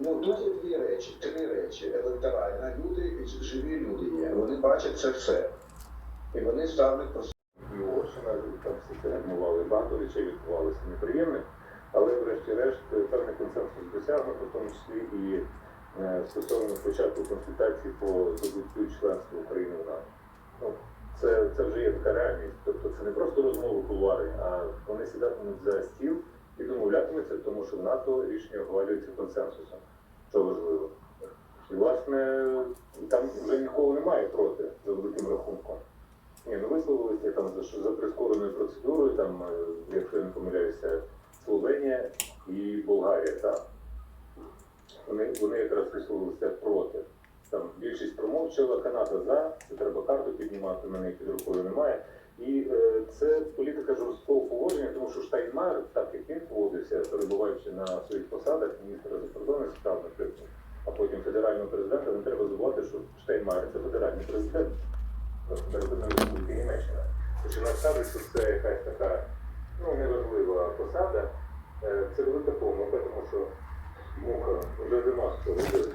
Ну тут є дві речі, три речі. Електоральна, люди живі люди є. Вони бачать це все. І вони ставлять про Угорщина, там всі це гальмували, багато речей відбувалося неприємних, але врешті-решт певний консенсус досягнуто, в тому числі і е, стосовно початку консультацій по здобуттю членства України в НАТО. Ну, це, це вже є така реальність. Тобто це не просто розмови кулуари, а вони сідатимуть за стіл і домовлятимуться, тому що в НАТО рішення ухвалюється консенсусом, що важливо. І власне там вже нікого немає проти за великим рахунком. Ні, ну висловилися там за, за прискореною процедурою, там, е, якщо я не помиляюся, Словенія і Болгарія, так. Вони, вони якраз висловилися проти. Там більшість промовчала, Канада за, це треба карту піднімати, мене під рукою немає. І е, це політика жорсткого поводження, тому що Штайнмайер, так як він поводився, перебуваючи на своїх посадах, міністра закордонних справ, наприклад, а потім федерального президента, не треба забувати, що Штайнмайер це федеральний президент. Федеративної Республіки Німеччина. Хоча насправді, що це якась така ну, неважлива посада, Е, це велика помилка, тому що муха вже зима скоро буде.